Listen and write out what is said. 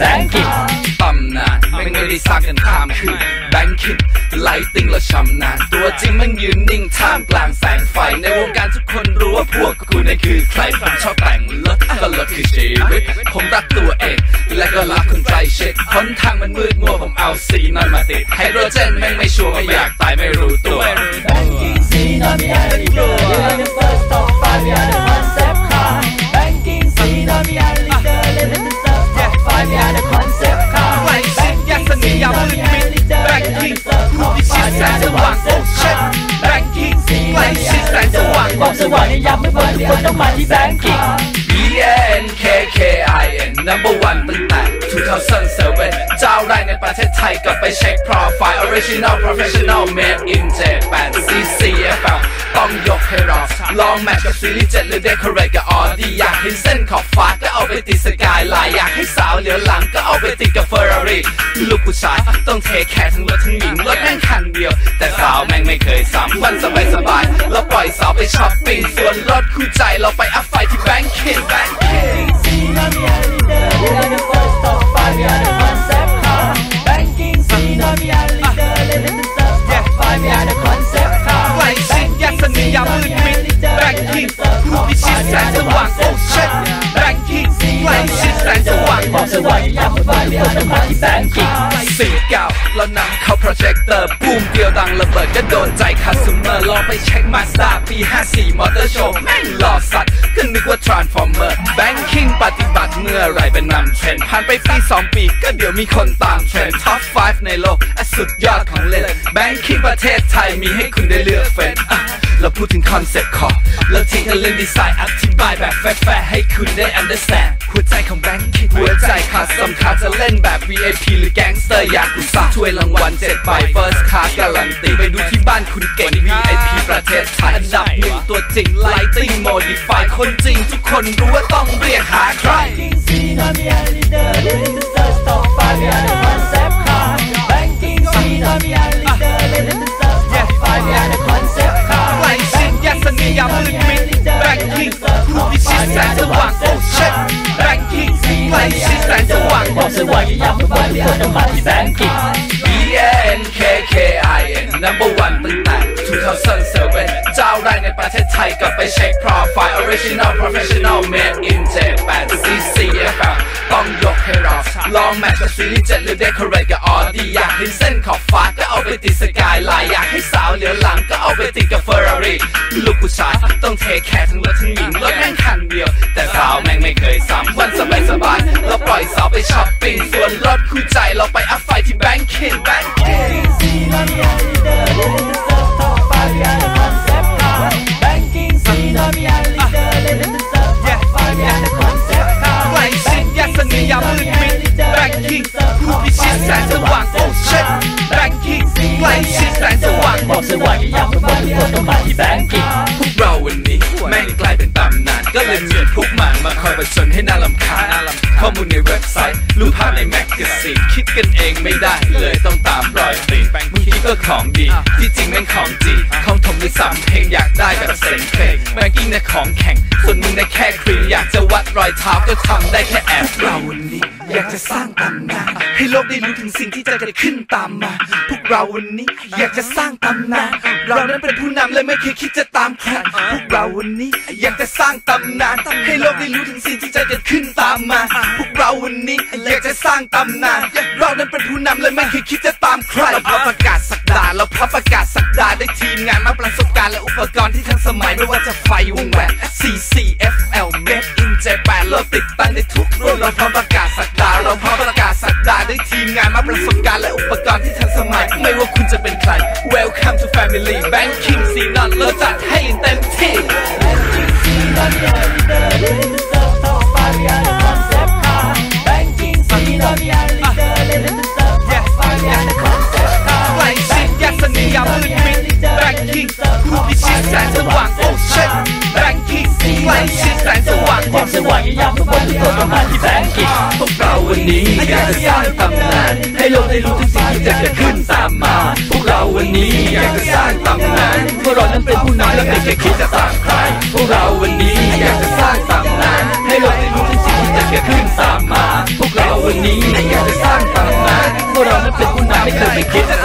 แบงกิ้งตำนานไม่ไม่ได้สร้างกันข้ามคืนแบงคิงไลติงและชำนาญตัวจริงมันยืนนิ่งท่ามกลางแสงไฟ ในวงการทุกคนรู้ว่าพวกกูนี่คือใครผมชอบแต่งรถก็รถคือชีวิตผมรักตัวเอง และก็รักคนใกล้ชิดหนทางมันมืดมัวผมเอาสีนอนมาติดไฮโดรเจนแม่งไม่ชัวร์ไม่อยากตาย ความสว่างในยามมืดมนทุกคนต้องมาที่แบงกิ้ง B N K K I N number one ตั้งแต่2007เจ้าแรกในประเทศไทยกลับไปเช็ค profile original professional made in Japan CCFL ต้องยกให้เราลองแมทช์กับซีรีส์เจ็ดหรือ decorate กับ ดีอยากเห็นเส้นขอบฟ้าก็เอาไปติดสกายไลน์อยากให้สาวเหลียวหลังก็เอาไปติดกับเฟอร์รารี่ลูกผู้ชายต้องเทแคร์ทั้งรถทั้งหญิงรถแม่งคันเดียว แต่สาวแม่งไม่เคยซ้ำวันสบายสบายเราปล่อยสาวไปช้อปปิ้งส่วนรถคู่ใจเราไปอัพไฟที่แบงค์คินแบงค์คินางในยามมืดมนทุกคนต้องมาที่แบงกิ้งสี่เก้า เรานำเข้าโปรเจคเตอร์บูมเดียวดังระเบิดก็โดนใจคัสเมอร์ลองไปเช็คมาสตาร์ปี 54 มอเตอร์โชว์แม่งหล่อสัตว์ก็นึกว่า Transformer Banking ปฏิบัติเมื่อไรเป็นนำเทรนด์ผ่านไปปี 2 ปีก็เดี๋ยวมีคนตามเทรนด์ Top 5ในโลกอสุดยอดของเล่น Banking ประเทศไทยมีให้คุณได้เลือกเฟ้นเราพูดถึงคอนเซ็ปต์คอแล้วที่กันเล่นดีไซน์อธิบายแบบแฟร์ๆให้คุณได้ understand หัวใจของ Banking หัวใจขาดสำคัญจะเล่นแบบ VIP หรือแก๊งสเตอร์อยากกุซ่าถ้วยรางวัล7ใบ First Class การันตีไปดูที่บ้านคุณเก่ง VIP ประเทศไทยอันดับหนึ่งตัวจริง Lighting Modify คนจริงทุกคนรู้ว่าต้องเรียกหาใคร Banking C not me alley floor. Let us serve top five. We are the concept car. Banking C not me alley floor. Let us serve top five. We are the concept car. ใกลชิดยักษ์เสน่ห์ยามมืดมิดแบงกิ้งผู้พิชิตแสงสว่างโอ้เช็ดแบงกิ้งใกลชิดแสงสว่างความสว่างในยามมืดมนทุกคนต้องมาที่แบงกิ้ง ไปเช็ค profile original professional made in Japan CCFL ต้องยกให้เรา ลองแมทช์กับซีรีส์เจ็ดหรือ decorate กับออดี้อยากเห็นเส้นขอบฟ้าก็เอาไปติดสกายไลน์อยากให้สาวเหลียวหลังก็เอาไปติดกับ Ferrari ลูกผู้ชายต้องเทแคร์ทั้งรถทั้งหญิงรถแม่งคันเดียว แต่สาวแม่งไม่เคยซ้ำวันสบายสบายเราปล่อยสาวไปช้อปปิ้งส่วนรถคู่ใจเราไป มาคอยประชนให้น่าลำคาญข้อมูลในเว็บไซต์ รูปภาพในแมกกาซีนคิดกันเองไม่ได้เลยต้องตามรอยตีนมึงคิดก็ของดี ที่จริงแม่งของจีของถมด้วยซ้ำเพลงอยากได้แบบเซ็งเพลงแบงกิ้งเนี่ยของแข็ง ส่วนมึงได้แค่ครีมอยากจะวัดรอยเท้าก็ทำได้แค่แอบเราวันนี้ อยากจะสร้างตำนานให้โลกได้รู้ถึงสิ่งที่จะเกิดขึ้นตามมา พวกเราวันนี้อยากจะสร้างตำนานเรานั้นเป็นผู้นำและไม่เคยคิดจะตามใครพวกเราวันนี้อยากจะสร้างตำนานให้โลกได้รู้ถึงสิ่งที่จะเกิดขึ้นตามมา พวกเราวันนี้อยากจะสร้างตำนานเรานั้นเป็นผู้นำและไม่เคยคิดจะตามใครเราพร้อมประกาศสักดาเราพร้อมประกาศสักดาได้ทีมงานมาประสบการณ์และอุปกรณ์ที่ทันสมัยไม่ว่าจะไฟวงแหวน CCL ลีแบงค์คิงสีนอนเราจัดให้เต็มที่ไกลชิดยักษ์สนิยามืดมิดแบงค์คิงคูพิชิแสงสว่างโอ้เช่นแบงค์คิงไกลชิแสงสว่างความสว่างยามทุกวันทุกคนวประมาที่แบงค์คิงพวกเรา วันนี้อยากจะสร้างตำนานให้โลกได้รู้ถึงสิ่งที่จะเกิดขึ้นตามมา พวกเราวันนี้อยากจะสร้างตำนานเพวกเรานั้นเป็นผู้นำและไม่เคยคิดจะตางใคร พวกเราวันนี้อยากจะสร้างตำนานให้โลกได้รู้ถึงสิ่งที่จะเกิดขึ้นตามมา พวกเราวันนี้อยากจะสร้างตำนานเพวกเรานั้นเป็นผู้นำและไม่เคยคิดจะ